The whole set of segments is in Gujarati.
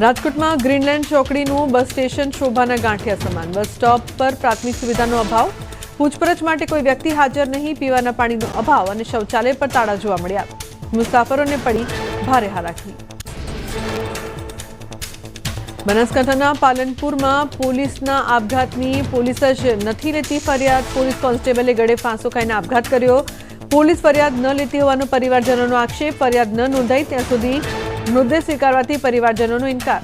રાજકોટમાં ગ્રીનલેન્ડ ચોકડીનું બસ સ્ટેશન શોભાના ગાંઠિયા સમાન. બસ સ્ટોપ પર પ્રાથમિક સુવિધાનો અભાવ. પૂછપરછ માટે કોઈ વ્યક્તિ હાજર નહીં, પીવાના પાણીનો અભાવ અને શૌચાલય પર તાળા જોવા મળ્યા. મુસાફરોને પડી ભારે હાલાકી. બનાસકાંઠાના પાલનપુરમાં પોલીસના આપઘાતની પોલીસ જ નથી લેતી ફરિયાદ. પોલીસ કોન્સ્ટેબલે ગળે ફાંસો ખાઈને આપઘાત કર્યો. પોલીસ ફરિયાદ ન લેતી હોવાનો પરિવારજનોનો આક્ષેપ. ફરિયાદ ન નોંધાઈ ત્યાં સુધી મૃતદેહ સ્વીકારવાથી પરિવારજનોનો ઇનકાર.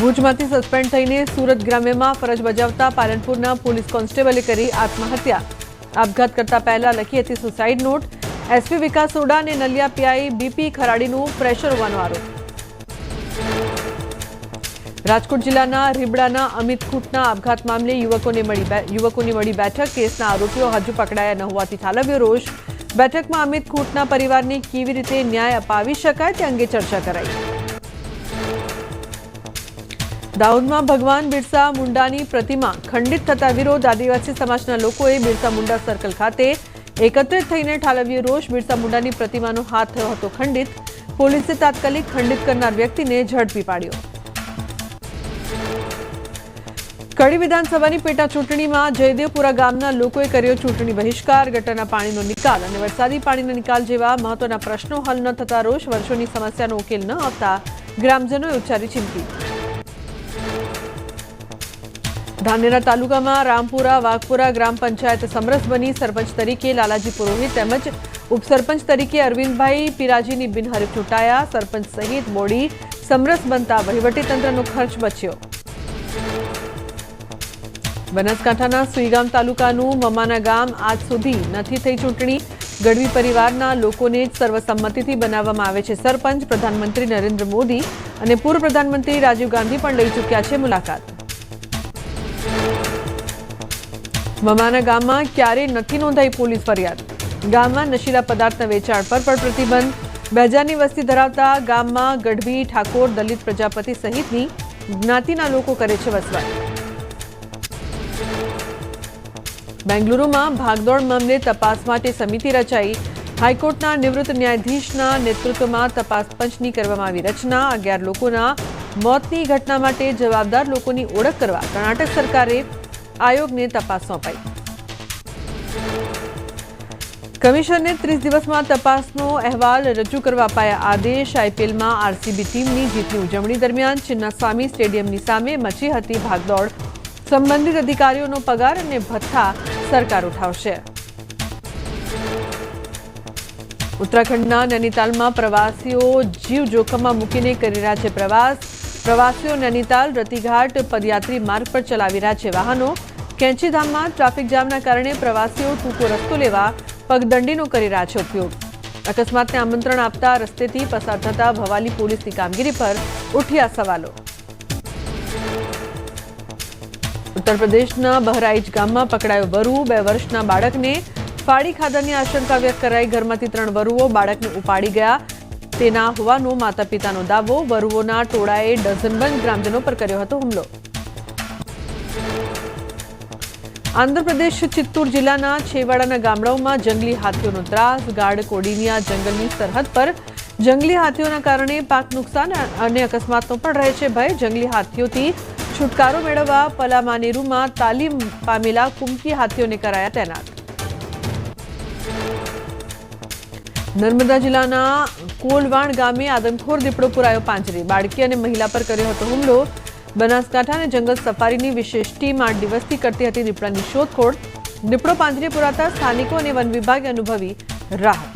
ભુજમાંથી સસ્પેન્ડ થઈને સુરત ગ્રામ્યમાં ફરજ બજાવતા પાલનપુરના પોલીસ કોન્સ્ટેબલે કરી આત્મહત્યા. આપઘાત કરતા પહેલા લખી હતી suicide note. SP Vikas Sodha અને નલિયા પીઆઈ બીપી ખરાડીનું પ્રેશર હોવાનો આરોપ. રાજકોટ જિલ્લાના રીબડાના અમિત ખૂટના આપઘાત મામલે યુવકોને મળી યુવકોની મળી બેઠક. કેસના આરોપીઓ હજુ પકડાયા ન હોવાથી ઠાલવ્યો રોષ. બેઠકમાં અમિત ખૂટના પરિવારને કેવી રીતે ન્યાય અપાવી શકાય તે અંગે ચર્ચા કરાઈ. દાહોદમાં ભગવાન બિરસા મુંડાની પ્રતિમા ખંડિત થતા વિરોધ આદિવાસી સમાજના લોકોએ બિરસા મુંડા સર્કલ ખાતે એકત્રિત થઈને ઠાલવ્યો રોષ. બિરસા મુંડાની પ્રતિમાનો હાથ થયો હતો ખંડિત. પોલીસે તાત્કાલિક ખંડિત કરનાર વ્યક્તિને ઝડપી પાડ્યો. કડી વિધાનસભાની પેટા ચૂંટણીમાં જયદેવપુરા ગામના લોકોએ કર્યો ચૂંટણી બહિષ્કાર, ગટરના પાણીનો નિકાલ અને વરસાદી પાણીનો નિકાલ જેવા મહત્વના પ્રશ્નો હલ ન થતા રોષ, વર્ષોની સમસ્યાનો ઉકેલ ન આવતા ગ્રામજનોએ ઉચ્ચારી ચિંતી ધાનેરા તાલુકામાં રામપુરા, વાઘપુરા ગ્રામ પંચાયત સમરસ બની સરપંચ તરીકે લાલાજી પુરોહિત તેમજ ઉપસરપંચ તરીકે અરવિંદભાઈ પિરાજીની બિનહરીફ ચૂંટાયા. સરપંચ સહિત બોડી સમરસ બનતા વહીવટીતંત્રનો ખર્ચ બચ્યો. બનાસકાંઠાના સુઈગામ તાલુકાનું મમાના ગામ આજ સુધી નથી થઈ ચૂંટણી. ગઢવી પરિવારના લોકોને જ સર્વસંમતિથી બનાવવામાં આવે છે સરપંચ, પ્રધાનમંત્રી નરેન્દ્ર મોદી અને પૂર્વ પ્રધાનમંત્રી રાજીવ ગાંધી પણ લઈ ચૂક્યા છે મુલાકાત. મમાના ગામમાં ક્યારેય નથી નોંધાઈ પોલીસ ફરિયાદ. ગામમાં નશીલા પદાર્થના વેચાણ પર પણ પ્રતિબંધ. બે વસ્તી ધરાવતા ગામમાં ગઢવી ઠાકોર દલિત પ્રજાપતિ સહિતની જ્ઞાતિના લોકો કરે છે વસવાટ. બેંગલુરુમાં ભાગદોડ મામલે તપાસ માટે સમિતિ રચાઈ. હાઈકોર્ટના નિવૃત્ત ન્યાયાધીશના નેતૃત્વમાં તપાસ પંચની કરવામાં આવી રચના. અગિયાર લોકોના મોતની ઘટના માટે જવાબદાર લોકોની ઓળખ કરવા કર્ણાટક સરકારે આયોગને તપાસ સોંપાઈ. કમિશનને ત્રીસ દિવસમાં તપાસનો અહેવાલ રજૂ કરવા અપાયા આદેશ. આઈપીએલમાં આરસીબી ટીમની જીતની ઉજવણી દરમિયાન ચિન્નાસ્વામી સ્ટેડિયમની સામે મચી હતી ભાગદોડ. સંબંધિત અધિકારીઓનો પગાર અને ભથ્થા સરકાર ઉઠાવશે. ઉત્તરાખંડના નૈનીતાલમાં પ્રવાસીઓ જીવ જોખમમાં મૂકીને કરી રહ્યા છે પ્રવાસ. પ્રવાસીઓ નૈનીતાલ રતિઘાટ પદયાત્રી માર્ગ પર ચલાવી રહ્યા છે વાહનો. કેંચીધામમાં ટ્રાફિક જામના કારણે પ્રવાસીઓ ટૂંકો રસ્તો લેવા પગદંડીનો કરી રહ્યા છે ઉપયોગ. અકસ્માતને આમંત્રણ આપતા રસ્તેથી પસાર થતા ભવાલી પોલીસની કામગીરી પર ઉઠ્યા સવાલો. ઉત્તર પ્રદેશના બહરાઈચ ગામમાં પકડાયો વરુ, બે વર્ષના બાળકને ફાડી ખાધાની આશંકા વ્યક્ત કરાઈ. ઘરમાંથી ત્રણ વરુઓ બાળકને ઉપાડી ગયા. તેના હોવાનો માતા પિતાનો દાવો વરુઓના ટોળાએ ડઝનબંધ ગ્રામજનો પર કર્યો હતો હુમલો. આંધ્રપ્રદેશ ચિત્તૂર જિલ્લાના છેવાડાના ગામડાઓમાં જંગલી હાથીઓનો ત્રાસ, ગાઢ કોડીનિયા જંગલની સરહદ પર જંગલી હાથીઓના કારણે પાક નુકસાન અને અકસ્માતનો પણ રહે છે ભય. જંગલી હાથીઓથી છુટકારો મેળવવા પલામાનેરુમાં તાલીમ પામેલા કુમકી હાથીઓને કરાયા તૈનાત. નર્મદા જિલ્લાના કોલવાણ ગામે આદમખોર દીપડો પુરાયો પાંજરે. બાળકી અને મહિલા પર કર્યો હતો હુમલો. બનાસકાંઠા અને જંગલ સફારીની વિશેષ ટીમ આઠ દિવસથી કરતી હતી દીપડાની શોધખોળ. દીપડો પાંજરે પુરાતા સ્થાનિકો અને વન વિભાગે અનુભવી રાહત.